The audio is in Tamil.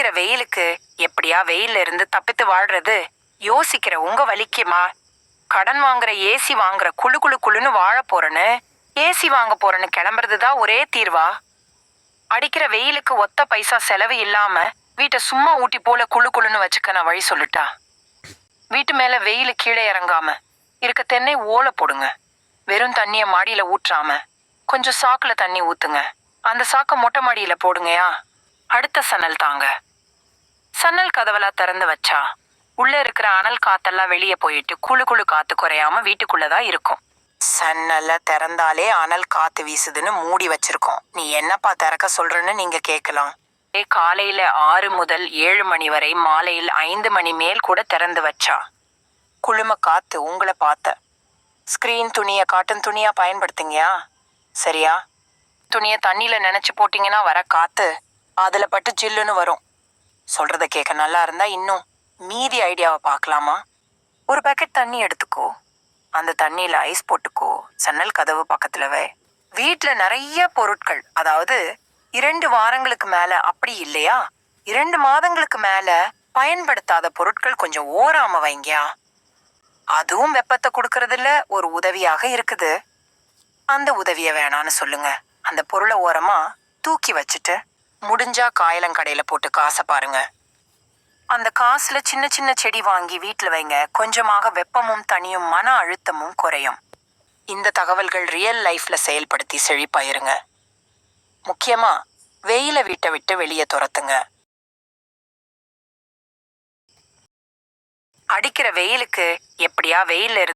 அடிக்கிற வெயிலுக்கு எப்படியா வெயில்ல இருந்து தப்பித்து வாழ்றது? யோசிக்கிற உங்க வலிக்குமா? கடன் வாங்குற ஏசி வாங்குற குழு குழு குழுன்னு வாழ போறேன்னு ஏசி வாங்க போறேன்னு கிளம்புறது தான் ஒரே தீர்வா? அடிக்கிற வெயிலுக்கு ஒத்த பைசா செலவு இல்லாம வீட்டை சும்மா ஊட்டி போல குளு குழுன்னு வச்சுக்க நான் வழி சொல்லிட்டா? வீட்டு மேல வெயில் கீழே இறங்காம இருக்க தென்னை ஓலை போடுங்க. வெறும் தண்ணிய மாடியில ஊற்றாம கொஞ்சம் சாக்குல தண்ணி ஊத்துங்க. அந்த சாக்க மொட்டை மாடியில போடுங்கயா? அடுத்த சனல் தாங்க. சன்னல் கதவெல்லாம் திறந்து வச்சா உள்ள இருக்கிற அனல் காத்தெல்லாம் வெளியே போயிட்டு குளு குளு காத்து குறையாம வீட்டுக்குள்ளதான் இருக்கும். சன்னல்ல திறந்தாலே அனல் காத்து வீசுதுன்னு மூடி வச்சிருக்கோம். நீ என்னப்பா திறக்க சொல்றன்னு நீங்க கேட்கலாம். காலையில ஆறு முதல் ஏழு மணி வரை மாலையில் ஐந்து மணி மேல் கூட திறந்து வச்சா. குளும காத்து உங்களை பார்த்த. ஸ்கிரீன் துணியை காட்டன் துணியா பயன்படுத்துங்கயா? சரியா? துணியை தண்ணியில நினைச்சு போட்டீங்கன்னா வர காத்து அதுல பட்டு ஜில்லுன்னு வரும். சொல்றத கேட்க நல்லா இருந்தா இன்னும் மீதி ஐடியாவை பார்க்கலாமா? ஒரு பேக்கெட் தண்ணி எடுத்துக்கோ. அந்த தண்ணியில ஐஸ் போட்டுக்கோ. சன்னல் கதவு பக்கத்துலவே வீட்டில் நிறைய பொருட்கள் அதாவது இரண்டு வாரங்களுக்கு மேல அப்படி இல்லையா? இரண்டு மாதங்களுக்கு மேல பயன்படுத்தாத பொருட்கள் கொஞ்சம் ஓராம வைங்கயா அதுவும் வெப்பத்தை கொடுக்கறதுல ஒரு உதவியாக இருக்குது. அந்த உதவியை வேணான்னு சொல்லுங்க. அந்த பொருளை ஓரமா தூக்கி வச்சுட்டு முடிஞ்சா காயலங்கடையில போட்டு காசை பாருங்க. அந்த காசுல சின்ன சின்ன செடி வாங்கி வீட்டில் வைங்க. கொஞ்சமாக வெப்பமும் தனியும் மன அழுத்தமும் குறையும். இந்த தகவல்கள் ரியல் லைஃப்ல செயல்படுத்தி செழிப்பாயிருங்க. முக்கியமா வெயில வீட்டை விட்டு வெளியே துரத்துங்க. அடிக்கிற வெயிலுக்கு எப்படியா வெயிலில் இருந்து